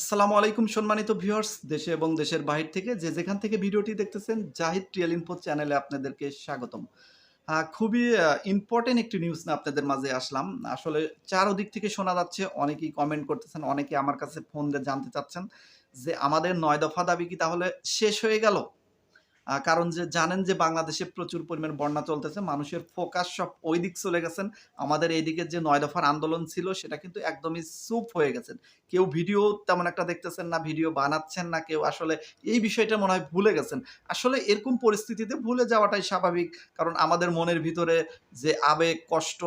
আসসালামু আলাইকুম সম্মানিত ভিউয়ার্স, দেশে এবং দেশের বাহির থেকে যে যেখান থেকে ভিডিওটি দেখতেছেন, জাহিদ ট্রিয়াল ইনফো চ্যানেলে আপনাদেরকে স্বাগতম। খুবই ইম্পর্টেন্ট একটি নিউজ না আপনাদের মাঝে আসলাম। আসলে চারোদিক থেকে শোনা যাচ্ছে, অনেকেই কমেন্ট করতেছেন অনেকে আমার কাছে ফোন দিয়ে জানতে চাচ্ছেন যে আমাদের নয় দফা দাবি কি তাহলে শেষ হয়ে গেল? কারণ যে জানেন যে বাংলাদেশে প্রচুর পরিমাণ বন্যা চলতেছে, মানুষের ফোকাস সব ওই দিক চলে গেছেন। আমাদের এই এইদিকে যে নয় দফার আন্দোলন ছিল, সেটা কিন্তু একদমই চুপ হয়ে গেছেন। কেউ ভিডিও তেমন একটা দেখতেছেন না, ভিডিও বানাচ্ছেন না, কেউ আসলে এই বিষয়টা মনে হয় ভুলে গেছেন। আসলে এরকম পরিস্থিতিতে ভুলে যাওয়াটাই স্বাভাবিক, কারণ আমাদের মনের ভিতরে যে আবেগ, কষ্ট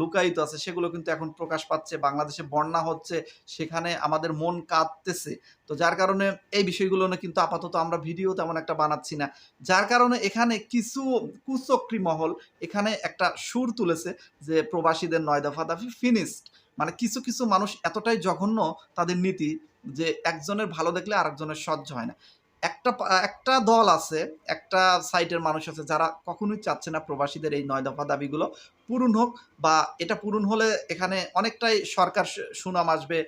লুকায়িত আছে, সেগুলো কিন্তু এখন প্রকাশ পাচ্ছে। বাংলাদেশে বন্যা হচ্ছে, সেখানে আমাদের মন কাঁদতেছে তো যার কারণে এই বিষয়গুলো কিন্তু আপাতত আমরা ভিডিও তেমন একটা বানাচ্ছি না। যার কারণে এখানে কিছু কুচক্রি মহল এখানে একটা সুর তুলেছে যে প্রবাসীদের নয় দফা দাফি ফিনিশড মানে কিছু কিছু মানুষ এতটাই জঘন্য তাদের নীতি যে একজনের ভালো দেখলে আরেকজনের সহ্য হয় না। একটা একটা দল আছে, একটা সাইটের মানুষ আছে যারা কখনোই চাচ্ছে না প্রবাসীদের এই নয় দফা দাবিগুলো পূরণ হোক বা এটা পূরণ হলে এখানে অনেকটাই সরকার সুনাম আসবে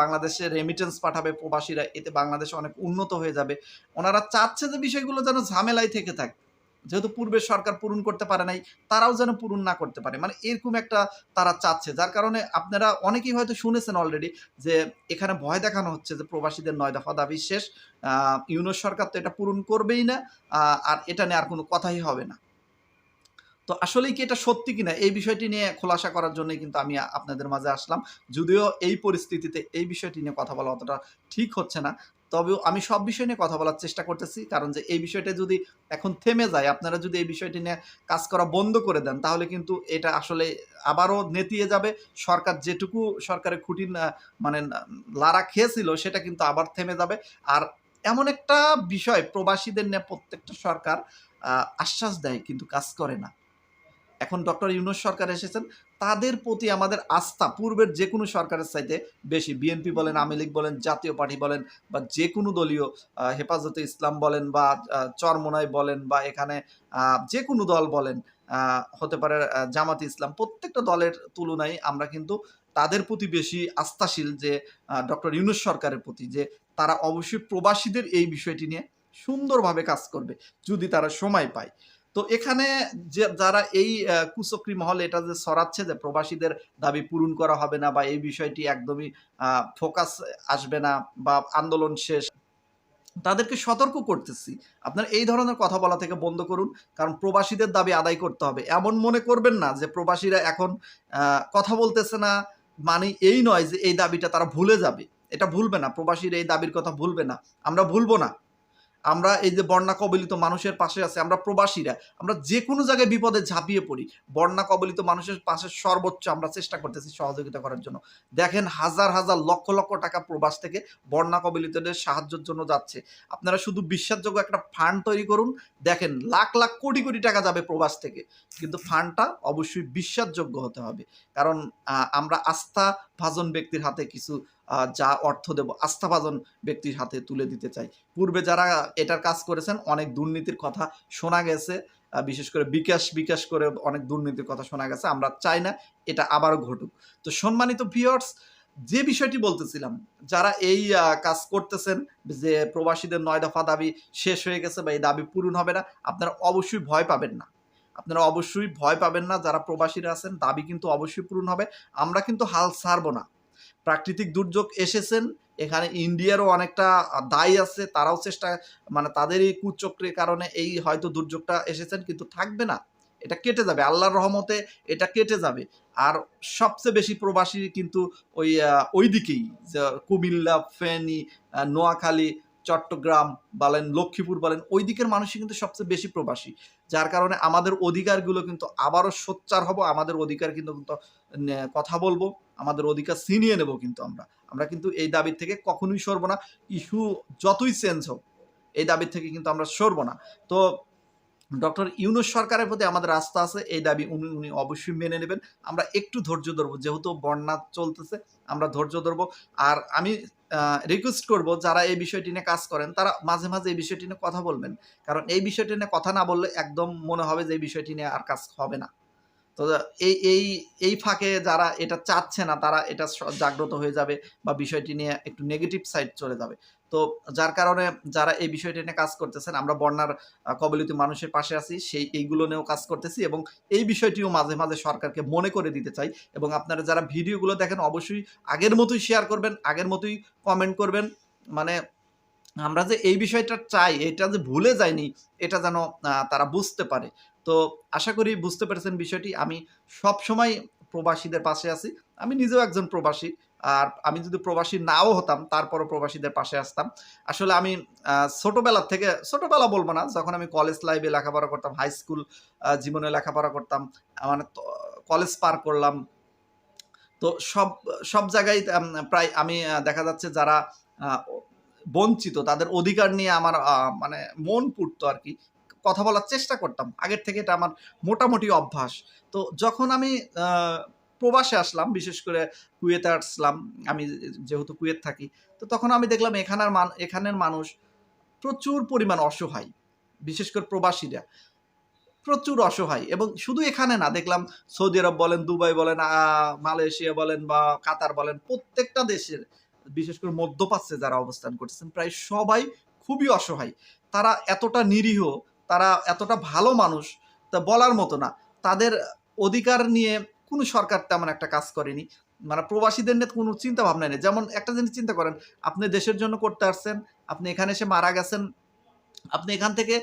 বাংলাদেশে রেমিটেন্স পাঠাবে প্রবাসীরা, এতে বাংলাদেশ অনেক উন্নত হয়ে যাবে। ওনারা চাচ্ছে যে বিষয়গুলো যেন ঝামেলায় থেকে থাকে। যেহেতু পূর্বে সরকার পূরণ করতে পারে নাই, তারাও যেন পূরণ না করতে পারে। মানে এরকম একটা তারা চাচ্ছে, যার কারণে আপনারা অনেকেই হয়তো শুনেছেন অলরেডি যে এখানে ভয় দেখানো হচ্ছে যে প্রবাসীদের নয় দফা দাবি শেষ। ইউনুস সরকার তো এটা পূরণ করবেই না আর এটা নিয়ে আর কোনো কথাই হবে না। তো আসলেই কি এটা সত্যি কিনা? এই বিষয়টি নিয়ে খোলাসা করার জন্যই কিন্তু আমি আপনাদের মাঝে আসলাম। যদিও এই পরিস্থিতিতে এই বিষয়টি নিয়ে কথা বলা অতটা ঠিক হচ্ছে না। তবেও আমি সব বিষয় নিয়ে কথা বলার চেষ্টা করতেছি। কারণ যে এই বিষয়টা যদি এখন থেমে যায়, আপনারা যদি এই বিষয়টি নিয়ে কাজ করা বন্ধ করে দেন, তাহলে কিন্তু এটা আসলে আবারও নেতিয়ে যাবে। সরকার যেটুকু সরকারের খুঁটি মানে লারা খেয়েছিল, সেটা কিন্তু আবার থেমে যাবে। আর এমন একটা বিষয়, প্রবাসীদের নিয়ে প্রত্যেকটা সরকার আশ্বাস দেয়, কিন্তু কাজ করে না। এখন ডক্টর ইউনুস সরকার এসেছেন, তাদের প্রতি আমাদের আস্থা পূর্বের যে কোনো সরকারের চাইতে বেশি। বিএনপি বলেন, আওয়ামী লীগ বলেন, জাতীয় পার্টি বলেন, বা যে কোনো দলীয় হেফাজতে ইসলাম বলেন, বা চরমোনাই বলেন, বা এখানে যে কোনো দল বলেন হতে পারে জামাত ইসলাম, প্রত্যেকটা দলের তুলনায় আমরা কিন্তু তাদের প্রতি বেশি আস্থাশীল যে ডক্টর ইউনুস সরকারের প্রতি, যে তারা অবশ্যই প্রবাসীদের এই বিষয়টি নিয়ে সুন্দরভাবে কাজ করবে, যদি তারা সময় পায়। তো এখানে যে যারা এই কুচক্রি মহল এটা যে সরাচ্ছে যে প্রবাসীদের দাবি পূরণ করা হবে না বা এই বিষয়টি একদমই ফোকাস আসবে না বা আন্দোলন শেষ, তাদেরকে সতর্ক করতেছি। আপনার এই ধরনের কথা বলা থেকে বন্ধ করুন, কারণ প্রবাসীদের দাবি আদায় করতে হবে। এমন মনে করবেন না যে প্রবাসীরা এখন কথা বলতেছে না মানে এই নয় যে এই দাবিটা তারা ভুলে যাবে। এটা ভুলবে না, প্রবাসীর এই দাবির কথা ভুলবে না। আমরা ভুলবো না। আমরা এই যে বন্যা কবলিত মানুষের পাশে আছে, আমরা প্রবাসীরা, আমরা যে কোনো জায়গায় বিপদে ঝাঁপিয়ে পড়ি বন্যা কবলিত মানুষের পাশে সর্বোচ্চ আমরা চেষ্টা করতেছি সহযোগিতা করার জন্য। দেখেন হাজার হাজার লক্ষ লক্ষ টাকা প্রবাস থেকে বন্যা কবলিতদের সাহায্যের জন্য যাচ্ছে। আপনারা শুধু বিশ্বাসযোগ্য একটা ফান্ড তৈরি করুন, দেখেন লাখ লাখ কোটি কোটি টাকা যাবে প্রবাস থেকে। কিন্তু ফান্ডটা অবশ্যই বিশ্বাসযোগ্য হতে হবে। কারণ আমরা আস্থা ভাজন ব্যক্তির হাতে কিছু যা অর্থ দেব, আস্থাভাজন ব্যক্তির হাতে তুলে দিতে চাই। পূর্বে যারা এটার কাজ করেছেন, অনেক দুর্নীতির কথা শোনা গেছে। বিশেষ করে বিকাশ বিকাশ করে অনেক দুর্নীতির কথা শোনা গেছে। আমরা চাই না এটা আবারও ঘটুক। তো সম্মানিত ভিউয়ার্স যে বিষয়টি বলতেছিলাম, যারা এই কাজ করতেছেন, যে প্রবাসীদের নয় দফা দাবি শেষ হয়ে গেছে বা এই দাবি পূরণ হবে না, আপনারা অবশ্যই ভয় পাবেন না। আপনারা অবশ্যই ভয় পাবেন না, যারা প্রবাসীরা আছেন, দাবি কিন্তু অবশ্যই পূরণ হবে। আমরা কিন্তু হাল ছাড়বো না। প্রাকৃতিক দুর্যোগ এসেছেন, এখানে ইন্ডিয়ারও অনেকটা দায়ী আছে, তারাও চেষ্টা মানে তাদের এই কুচক্রের কারণে এই হয়তো দুর্যোগটা এসেছেন, কিন্তু থাকবে না। এটা কেটে যাবে, আল্লাহর রহমতে এটা কেটে যাবে। আর সবচেয়ে বেশি প্রবাসী কিন্তু ওই ওই দিকেই কুমিল্লা, ফেনী নোয়াখালী চট্টগ্রাম বলেন, লক্ষ্মীপুর বলেন ওই দিকের মানুষই কিন্তু সবচেয়ে বেশি প্রবাসী। যার কারণে আমাদের অধিকারগুলো কিন্তু আবারও সোচ্চার হব, আমাদের অধিকার কিন্তু কথা বলব, আমাদের অধিকার ছিনিয়ে নেব কিন্তু আমরা। আমরা কিন্তু এই দাবির থেকে কখনোই সরবো না। ইস্যু যতই চেঞ্জ হোক, এই দাবির থেকে কিন্তু আমরা সরবো না। তো ডক্টর ইউনুস সরকারের প্রতি আমাদের আস্থা আছে, এই দাবি উনি উনি অবশ্যই মেনে নেবেন। আমরা একটু ধৈর্য ধরবো, যেহেতু বন্যা চলতেছে, আমরা ধৈর্য ধরবো। আর আমি রিকোয়েস্ট করব যারা এই বিষয়টি নিয়ে কাজ করেন, তারা মাঝে মাঝে এই বিষয়টি নিয়ে কথা বলবেন। কারণ এই বিষয়টি নিয়ে কথা না বললে একদম মনে হবে যে এই বিষয়টি নিয়ে আর কাজ হবে না। তো এই এই এই ফাঁকে যারা এটা চাচ্ছে না, তারা এটা জাগ্রত হয়ে যাবে বা বিষয়টি নিয়ে একটু নেগেটিভ সাইড চলে যাবে। তো যার কারণে যারা এই বিষয়টি নিয়ে কাজ করতেছেন, আমরা বন্যার কবলিত মানুষের পাশে আছি, সেই, এইগুলো নিয়েও কাজ করতেছি এবং এই বিষয়টিও মাঝে মাঝে সরকারকে মনে করে দিতে চাই এবং আপনারা যারা ভিডিওগুলো দেখেন, অবশ্যই আগের মতোই শেয়ার করবেন, আগের মতোই কমেন্ট করবেন। মানে আমরা যে এই বিষয়টা চাই এটা যে ভুলে যায়নি এটা যেন তারা বুঝতে পারে। তো আশা করি বুঝতে পেরেছেন বিষয়টি। আমি সব সময় প্রবাসীদের পাশে আছি। আমি নিজেও একজন প্রবাসী। আর আমি যদি প্রবাসী নাও হতাম তারপরও প্রবাসীদের পাশে আসতাম। আসলে আমি আহ, ছোটবেলা থেকে ছোটোবেলা বলব না যখন আমি কলেজ লাইফে লেখাপড়া করতাম হাই স্কুল জীবনে লেখাপড়া করতাম মানে কলেজ পার করলাম। তো সব সব জায়গায় প্রায় আমি দেখা যাচ্ছে যারা বঞ্চিত, তাদের অধিকার নিয়ে আমার মানে মন পুড়তো আর কি। কথা বলার চেষ্টা করতাম। আগের থেকে এটা আমার মোটামুটি অভ্যাস। তো যখন আমি প্রবাসে আসলাম, বিশেষ করে কুয়েতে আসলাম, আমি যেহেতু কুয়েত থাকি, তো তখন আমি দেখলাম এখানের মান, এখানের মানুষ প্রচুর পরিমাণ অসহায়, বিশেষ করে প্রবাসীরা। প্রচুর অসহায় এবং শুধু এখানে না, দেখলাম সৌদি আরব বলেন, দুবাই বলেন মালয়েশিয়া বলেন বা কাতার বলেন, প্রত্যেকটা দেশের বিশেষ করে মধ্যপ্রাচ্যে যারা অবস্থান করছেন প্রায় সবাই খুবই অসহায়। তারা এতটা নিরীহ, তারা এতটা ভালো মানুষ, তা বলার মতো না। তাদের অধিকার নিয়ে কোনো সরকার তেমন একটা কাজ করেনি। মানে প্রবাসীদের নিয়ে কোনো চিন্তা ভাবনা নেই। যেমন একটা জিনিস চিন্তা করেন, আপনি দেশের জন্য করতে আসছেন, আপনি এখানে এসে মারা গেছেন, আপনি এখান থেকে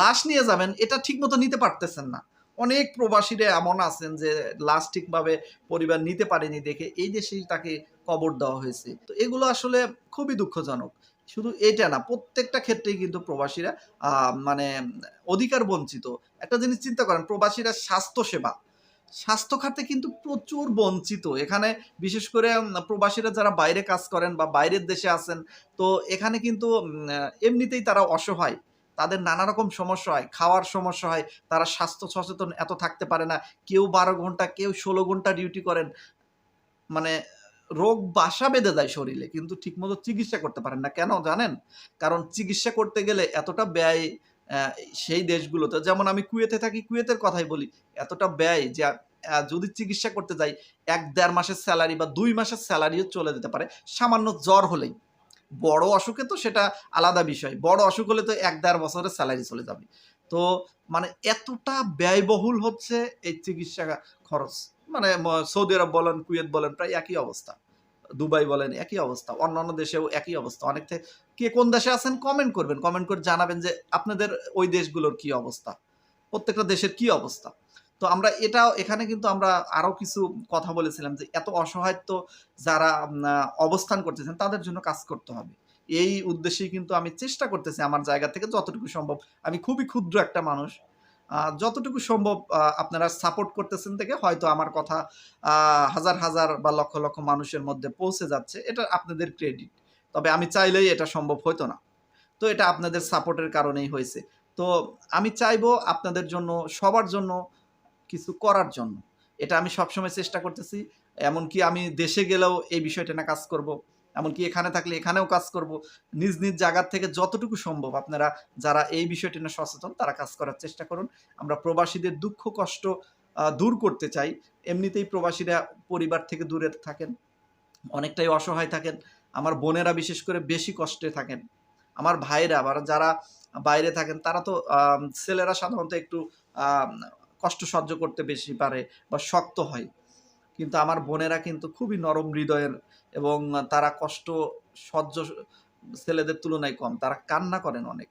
লাশ নিয়ে যাবেন, এটা ঠিকমতো নিতে পারতেছেন না। অনেক প্রবাসীরা এমন আছেন যে লাশ ঠিকভাবে পরিবার নিতে পারেনি দেখে এই দেশেই তাকে কবর দেওয়া হয়েছে। তো এগুলো আসলে খুবই দুঃখজনক। শুধু এটা না, প্রত্যেকটা ক্ষেত্রেই কিন্তু প্রবাসীরা মানে অধিকার বঞ্চিত। একটা জিনিস চিন্তা করেন, প্রবাসীরা স্বাস্থ্য সেবা স্বাস্থ্য খাতে কিন্তু প্রচুর বঞ্চিত। এখানে বিশেষ করে প্রবাসীরা যারা বাইরে কাজ করেন বা বাইরের দেশে আছেন, তো এখানে কিন্তু এমনিতেই তারা অসহায়। তাদের নানা রকম সমস্যা হয়, খাওয়ার সমস্যা হয়, তারা স্বাস্থ্য সচেতন এত থাকতে পারে না, কেউ বারো ঘণ্টা, কেউ ষোলো ঘণ্টা ডিউটি করেন। মানে রোগ বাসা বেঁধে দেয় শরীরে, কিন্তু ঠিকমতো চিকিৎসা করতে পারেন না। কেন জানেন? কারণ চিকিৎসা করতে গেলে এতটা ব্যয় সেই দেশগুলোতে, যেমন আমি কুয়েতে থাকি, কুয়েতের কথাই বলি, এতটা ব্যয় যে যদি চিকিৎসা করতে যাই, এক দেড় মাসের স্যালারি বা দুই মাসের স্যালারিও চলে যেতে পারে, সামান্য জ্বর হলেই। বড় অসুখে তো সেটা আলাদা বিষয়। বড় অসুখ হলে তো এক দেড় বছরের স্যালারি চলে যাবে। তো মানে এতটা ব্যয়বহুল হচ্ছে এই চিকিৎসা খরচ। মানে সৌদি আরব বলেন, কুয়েত বলেন, প্রায় একই অবস্থা। দুবাই বলেন, একই অবস্থা। অন্যান্য দেশেও একই অবস্থা। অনেক কে কোন দেশে আছেন কমেন্ট করবেন। কমেন্ট করে জানাবেন যে আপনাদের ওই দেশগুলোর কি অবস্থা? প্রত্যেকটা দেশের কি অবস্থা? তো আমরা এটাও, এখানে কিন্তু আমরা আরও কিছু কথা বলেছিলাম যে এত অসহায় তো যারা অবস্থান করতেছেন তাদের জন্য কাজ করতে হবে। এই উদ্দেশ্যেই কিন্তু আমি চেষ্টা করতেছি আমার জায়গা থেকে যতটুকু সম্ভব। আমি খুবই ক্ষুদ্র একটা মানুষ যতটুকু সম্ভব আপনারা সাপোর্ট করতেছেন থেকে হয়তো আমার কথা হাজার হাজার বা লক্ষ লক্ষ মানুষের মধ্যে পৌঁছে যাচ্ছে, এটা আপনাদের ক্রেডিট তবে আমি চাইলেই এটা সম্ভব হতো না। তো এটা আপনাদের সাপোর্টের কারণেই হয়েছে। তো আমি চাইব আপনাদের জন্য, সবার জন্য কিছু করার জন্য। এটা আমি সবসময় চেষ্টা করতেছি। এমনকি আমি দেশে গেলেও এই বিষয়টা না কাজ করব। এমনকি এখানে থাকলে এখানেও কাজ করব। নিজ নিজ জায়গার থেকে যতটুকু সম্ভব আপনারা যারা এই বিষয়টি নিয়ে সচেতন, তারা কাজ করার চেষ্টা করুন। আমরা প্রবাসীদের দুঃখ, কষ্ট দূর করতে চাই। এমনিতেই প্রবাসীরা পরিবার থেকে দূরে থাকেন। অনেকটাই অসহায় থাকেন। আমার বোনেরা বিশেষ করে বেশি কষ্টে থাকেন। আমার ভাইরা আবার যারা বাইরে থাকেন, তারা তো ছেলেরা সাধারণত একটু কষ্ট সহ্য করতে বেশি পারে বা শক্ত হয়। কিন্তু আমার বোনেরা কিন্তু খুবই নরম হৃদয়ের এবং তারা কষ্ট সহ্য ছেলেদের তুলনায় কম। তারা কান্না করেন অনেক।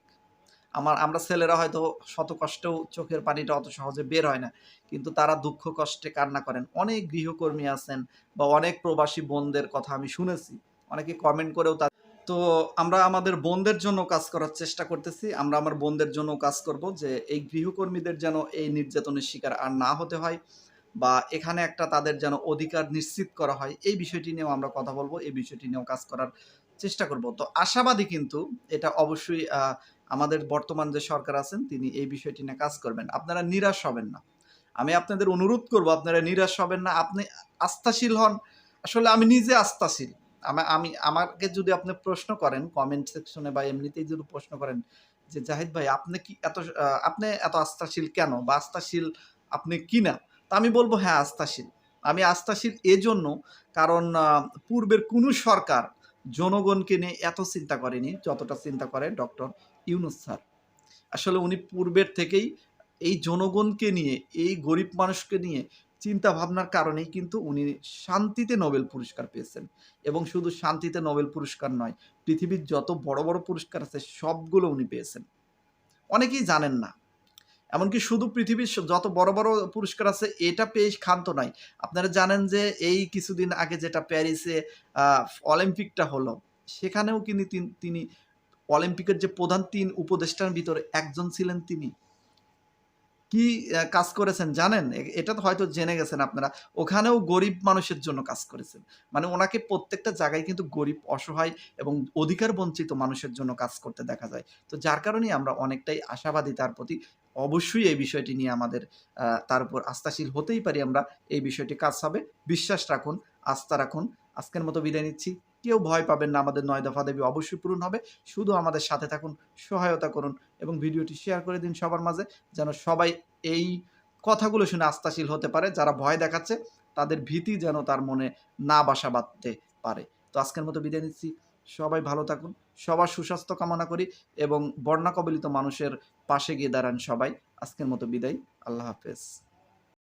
আমার, আমরা ছেলেরা হয়তো শত কষ্টেও চোখের পানিটা অত সহজে বের হয় না। কিন্তু তারা দুঃখ কষ্টে কান্না করেন। অনেক গৃহকর্মী আছেন বা অনেক প্রবাসী বোনদের কথা আমি শুনেছি। অনেকে কমেন্ট করেও তা আমরা আমাদের বোনদের জন্য কাজ করার চেষ্টা করতেছি। আমরা আমার বোনদের জন্য কাজ করব যে এই গৃহকর্মীদের যেন এই নির্যাতনের শিকার আর না হতে হয় বা এখানে একটা তাদের যেন অধিকার নিশ্চিত করা হয়। এই বিষয়টি নিয়েও আমরা কথা বলব, এই বিষয়টি নিয়েও কাজ করার চেষ্টা করব। তো আশাবাদী কিন্তু এটা অবশ্যই আমাদের বর্তমান যে সরকার আছেন, তিনি এই বিষয়টি নিয়ে কাজ করবেন। আপনারা নিরাশ হবেন না। আমি আপনাদের অনুরোধ করব, আপনারা নিরাশ হবেন না। আপনি আস্থাশীল হন। আসলে আমি নিজে আস্থাশীল। আমা- আমি, আমাকে যদি আপনি প্রশ্ন করেন কমেন্ট সেকশনে বা এমনিতেই যদি প্রশ্ন করেন যে, জাহিদ ভাই, আপনি কি এত আপনি এত আস্থাশীল কেন? বা আস্থাশীল আপনি কি না তা আমি বলব হ্যাঁ আস্থাশীল। আমি আস্থাশীল এজন্য কারণ পূর্বের কোনো সরকার জনগণকে নিয়ে এত চিন্তা করেনি, যতটা চিন্তা করে ডক্টর ইউনুস স্যার। আসলে উনি পূর্বের থেকেই এই জনগণকে নিয়ে, এই গরিব মানুষকে নিয়ে চিন্তা ভাবনার কারণেই কিন্তু উনি শান্তিতে নোবেল পুরস্কার পেয়েছেন। এবং শুধু শান্তিতে নোবেল পুরস্কার নয়, পৃথিবীর যত বড় বড় পুরস্কার আছে, সবগুলো উনি পেয়েছেন। অনেকেই জানেন না। এমনকি শুধু পৃথিবীর যত বড় বড় পুরস্কার আছে, এটা পেয়ে ক্ষান্ত নয়। আপনারা জানেন যে এই কিছুদিন আগে যেটা প্যারিসে অলিম্পিকটা হলো, সেখানেও কিন্তু তিনি অলিম্পিকের যে প্রধান তিন উপদেষ্টার ভিতরে একজন ছিলেন তিনি। কি কাজ করেছেন জানেন? এটা তো হয়তো জেনে গেছেন আপনারা। ওখানেও গরিব মানুষের জন্য কাজ করেছেন। মানে ওনাকে প্রত্যেকটা জায়গায় কিন্তু গরিব, অসহায় এবং অধিকার বঞ্চিত মানুষের জন্য কাজ করতে দেখা যায়। তো যার কারণেই আমরা অনেকটাই আশাবাদী তার প্রতি। অবশ্যই এই বিষয়টি নিয়ে আমাদের তার উপর আস্থাশীল হতেই পারি আমরা। এই বিষয়টি কাজ হবে। বিশ্বাস রাখুন, আস্থা রাখুন। আজকের মতো বিদায় নিচ্ছি। কেউ ভয় পাবেন না, আমাদের নয় দফা দেবী অবশ্যই পূরণ হবে। শুধু আমাদের সাথে থাকুন, সহায়তা করুন এবং ভিডিওটি শেয়ার করে দিন সবার মাঝে, যেন সবাই এই কথাগুলো শুনে আস্থাশীল হতে পারে। যারা ভয় দেখাচ্ছে, তাদের ভীতি যেন তার মনে না বাসা বাঁধতে পারে। তো আজকের মতো বিদায় নিচ্ছি। সবাই ভালো থাকুন, সবার সুস্বাস্থ্য কামনা করি এবং বন্যা কবলিত মানুষের পাশে গিয়ে দাঁড়ান সবাই। আজকের মতো বিদায়। আল্লাহ হাফেজ।